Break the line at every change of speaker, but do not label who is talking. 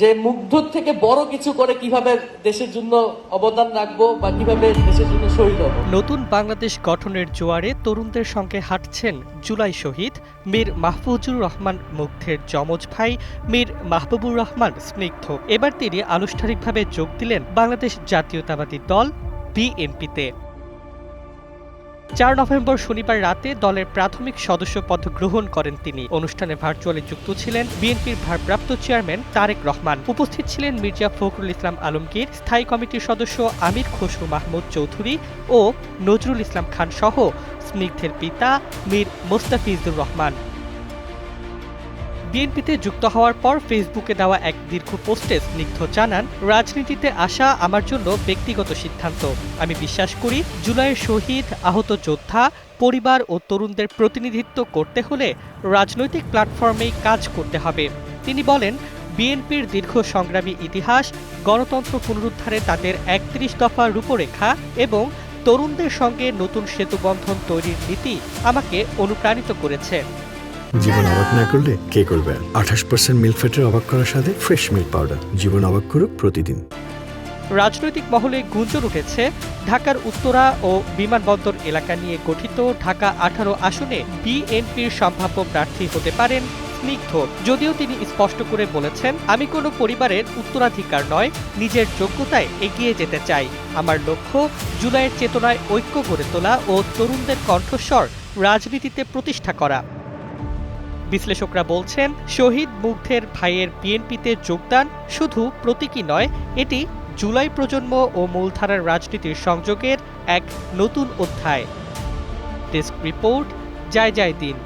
যে মুগ্ধর থেকে বড় কিছু করে কীভাবে দেশের জন্য অবদান রাখব বা কীভাবে দেশের জন্য শহীদ হব।
নতুন বাংলাদেশ গঠনের জোয়ারে তরুণদের সঙ্গে হাঁটছেন জুলাই শহীদ মীর মাহফুজুর রহমান মুগ্ধের যমজ ভাই মীর মাহবুবুর রহমান স্নিগ্ধ। এবার তিনি আনুষ্ঠানিকভাবে যোগ দিলেন বাংলাদেশ জাতীয়তাবাদী দল বিএনপিতে। চার নভেম্বর শনিবার রাতে দলের প্রাথমিক সদস্য পদ গ্রহণ করেন তিনি। অনুষ্ঠানে ভার্চুয়ালি যুক্ত ছিলেন বিএনপির ভারপ্রাপ্ত চেয়ারম্যান তারেক রহমান। উপস্থিত ছিলেন মির্জা ফখরুল ইসলাম আলমগীর, স্থায়ী কমিটির সদস্য আমির খসরু মাহমুদ চৌধুরী ও নজরুল ইসলাম খান সহ স্নিগ্ধের পিতা মীর মোস্তাফিজুর রহমান। বিএনপিতে যুক্ত হওয়ার পর ফেসবুকে দেওয়া এক দীর্ঘ পোস্টে স্নিগ্ধ জানান, রাজনীতিতে আসা আমার জন্য ব্যক্তিগত সিদ্ধান্ত। আমি বিশ্বাস করি জুলাইয়ের শহীদ, আহত যোদ্ধা, পরিবার ও তরুণদের প্রতিনিধিত্ব করতে হলে রাজনৈতিক প্ল্যাটফর্মেই কাজ করতে হবে। তিনি বলেন, বিএনপির দীর্ঘ সংগ্রামী ইতিহাস, গণতন্ত্র পুনরুদ্ধারে তাদের একত্রিশ দফা রূপরেখা এবং তরুণদের সঙ্গে নতুন সেতুবন্ধন তৈরির নীতি আমাকে অনুপ্রাণিত করেছে।
জীবন অবাক না করলে কে করবে? আঠাশ পার্সেন্ট মিল্ক ফ্যাটের অবাক করার সাথে ফ্রেশ মিল্ক পাউডার জীবন অবাক করুক প্রতিদিন।
রাজনৈতিক মহলে গুঞ্জন উঠেছে, ঢাকার উত্তরা ও বিমানবন্দর এলাকা নিয়ে গঠিত ঢাকা আঠারো আসনে বিএনপির সম্ভাব্য প্রার্থী হতে পারেন স্নিগ্ধ। যদিও তিনি স্পষ্ট করে বলেছেন, আমি কোনো পরিবারের উত্তরাধিকার নয়, নিজের যোগ্যতায় এগিয়ে যেতে চাই। আমার লক্ষ্য, জুলাইয়ের চেতনায় ঐক্য গড়ে তোলা ও তরুণদের কণ্ঠস্বর রাজনীতিতে প্রতিষ্ঠা করা। বিশ্লেষকরা বলছেন, শহীদ মুগ্ধের ভাইয়ের বিএনপিতে যোগদান শুধু প্রতীকী নয়, এটি জুলাই প্রজন্ম ও মূলধারার রাজনীতির সংযোগের এক নতুন অধ্যায়। ডেস্ক রিপোর্ট, জয় জয় দিন।